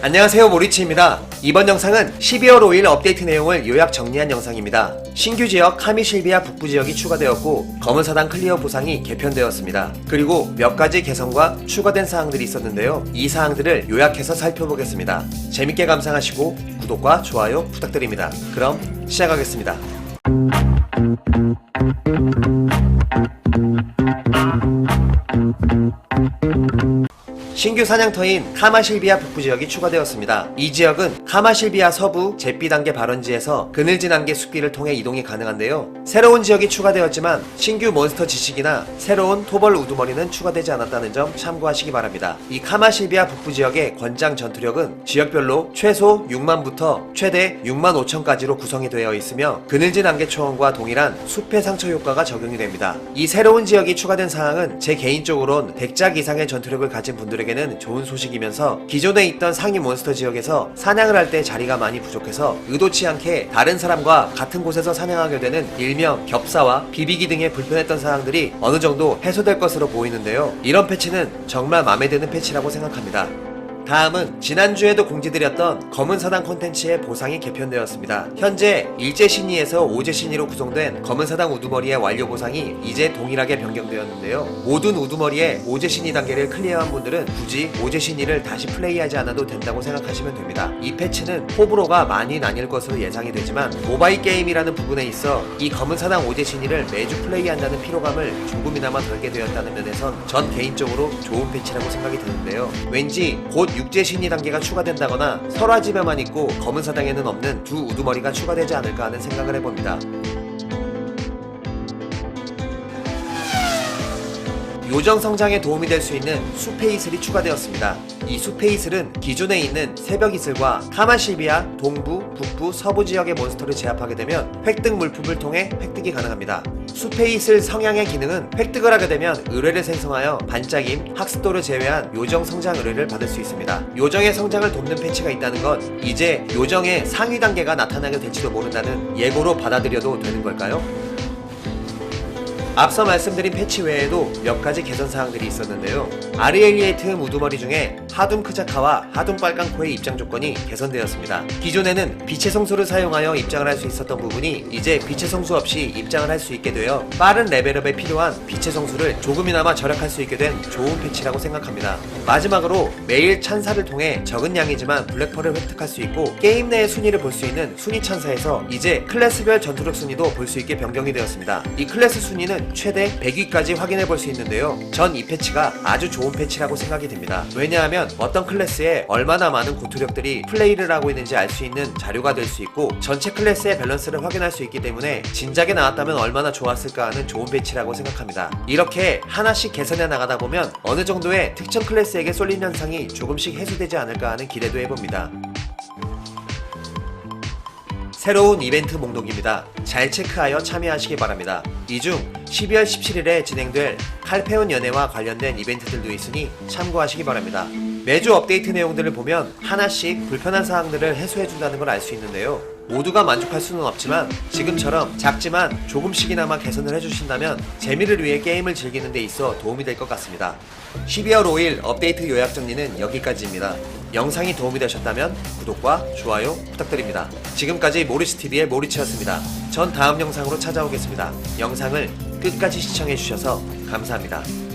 안녕하세요 모리치입니다. 이번 영상은 12월 5일 업데이트 내용을 요약 정리한 영상입니다. 신규 지역 카미실비아 북부 지역이 추가되었고 검은사당 클리어 보상이 개편되었습니다. 그리고 몇 가지 개선과 추가된 사항들이 있었는데요. 이 사항들을 요약해서 살펴보겠습니다. 재밌게 감상하시고 구독과 좋아요 부탁드립니다. 그럼 시작하겠습니다. 신규 사냥터인 카마실비아 북부 지역이 추가되었습니다. 이 지역은 카마실비아 서부 제비 단계 발원지에서 그늘진 안개 숲길을 통해 이동이 가능한데요. 새로운 지역이 추가되었지만 신규 몬스터 지식이나 새로운 토벌 우두머리는 추가되지 않았다는 점 참고하시기 바랍니다. 이 카마실비아 북부 지역의 권장 전투력은 지역별로 최소 6만부터 최대 6만 5천까지로 구성이 되어 있으며 그늘진 안개 초원과 동일한 숲의 상처 효과가 적용이 됩니다. 이 새로운 지역이 추가된 사항은 제 개인적으론 100작 이상의 전투력을 가진 분들에게 는 좋은 소식이면서 기존에 있던 상위 몬스터 지역에서 사냥을 할 때 자리가 많이 부족해서 의도치 않게 다른 사람과 같은 곳에서 사냥하게 되는 일명 겹사와 비비기 등의 불편했던 사항들이 어느 정도 해소될 것으로 보이는데요. 이런 패치는 정말 마음에 드는 패치라고 생각합니다. 다음은 지난주에도 공지드렸던 검은 사당 콘텐츠의 보상이 개편되었습니다. 현재 일제 신의에서 오제 신의로 구성된 검은 사당 우두머리의 완료 보상이 이제 동일하게 변경되었는데요. 모든 우두머리의 오제 신의 단계를 클리어한 분들은 굳이 오제 신의를 다시 플레이하지 않아도 된다고 생각하시면 됩니다. 이 패치는 호불호가 많이 나뉠 것으로 예상이 되지만 모바일 게임이라는 부분에 있어 이 검은 사당 오제 신의를 매주 플레이한다는 피로감을 조금이나마 덜게 되었다는 면에선 전 개인적으로 좋은 패치라고 생각이 드는데요. 왠지 곧 육제 신이 단계가 추가된다거나 설화지배만 있고 검은 사당에는 없는 두 우두머리가 추가되지 않을까 하는 생각을 해봅니다. 요정 성장에 도움이 될 수 있는 수페 이슬이 추가되었습니다. 이 수페 이슬은 기존에 있는 새벽 이슬과 카마실비아 동부, 북부, 서부 지역의 몬스터를 제압하게 되면 획득 물품을 통해 획득이 가능합니다. 수페 이슬 성향의 기능은 획득을 하게 되면 의뢰를 생성하여 반짝임, 학습도를 제외한 요정 성장 의뢰를 받을 수 있습니다. 요정의 성장을 돕는 패치가 있다는 건 이제 요정의 상위 단계가 나타나게 될지도 모른다는 예고로 받아들여도 되는 걸까요? 앞서 말씀드린 패치 외에도 몇 가지 개선 사항들이 있었는데요. 아리엘리에트 우두머리 중에 하둠 크자카와 하둠 빨강 코의 입장 조건이 개선되었습니다. 기존에는 빛의 성소를 사용하여 입장을 할 수 있었던 부분이 이제 빛의 성수 없이 입장을 할 수 있게 되어 빠른 레벨업에 필요한 빛의 성수를 조금이나마 절약할 수 있게 된 좋은 패치라고 생각합니다. 마지막으로 매일 찬사를 통해 적은 양이지만 블랙펄을 획득할 수 있고 게임 내의 순위를 볼 수 있는 순위 찬사에서 이제 클래스별 전투력 순위도 볼 수 있게 변경이 되었습니다. 이 클래스 순위는 최대 100위까지 확인해 볼 수 있는데요. 전 이 패치가 아주 좋은 패치라고 생각이 됩니다. 왜냐하면 어떤 클래스에 얼마나 많은 고투력들이 플레이를 하고 있는지 알 수 있는 자료가 될 수 있고 전체 클래스의 밸런스를 확인할 수 있기 때문에 진작에 나왔다면 얼마나 좋았을까 하는 좋은 패치라고 생각합니다. 이렇게 하나씩 개선해 나가다 보면 어느 정도의 특정 클래스에게 쏠린 현상이 조금씩 해소되지 않을까 하는 기대도 해봅니다. 새로운 이벤트 목록입니다. 잘 체크하여 참여하시기 바랍니다. 이 중 12월 17일에 진행될 칼페온 연애와 관련된 이벤트들도 있으니 참고하시기 바랍니다. 매주 업데이트 내용들을 보면 하나씩 불편한 사항들을 해소해준다는 걸 알 수 있는데요. 모두가 만족할 수는 없지만 지금처럼 작지만 조금씩이나마 개선을 해주신다면 재미를 위해 게임을 즐기는 데 있어 도움이 될 것 같습니다. 12월 5일 업데이트 요약 정리는 여기까지입니다. 영상이 도움이 되셨다면 구독과 좋아요 부탁드립니다. 지금까지 모리스TV의 모리치였습니다. 전 다음 영상으로 찾아오겠습니다. 영상을 끝까지 시청해주셔서 감사합니다.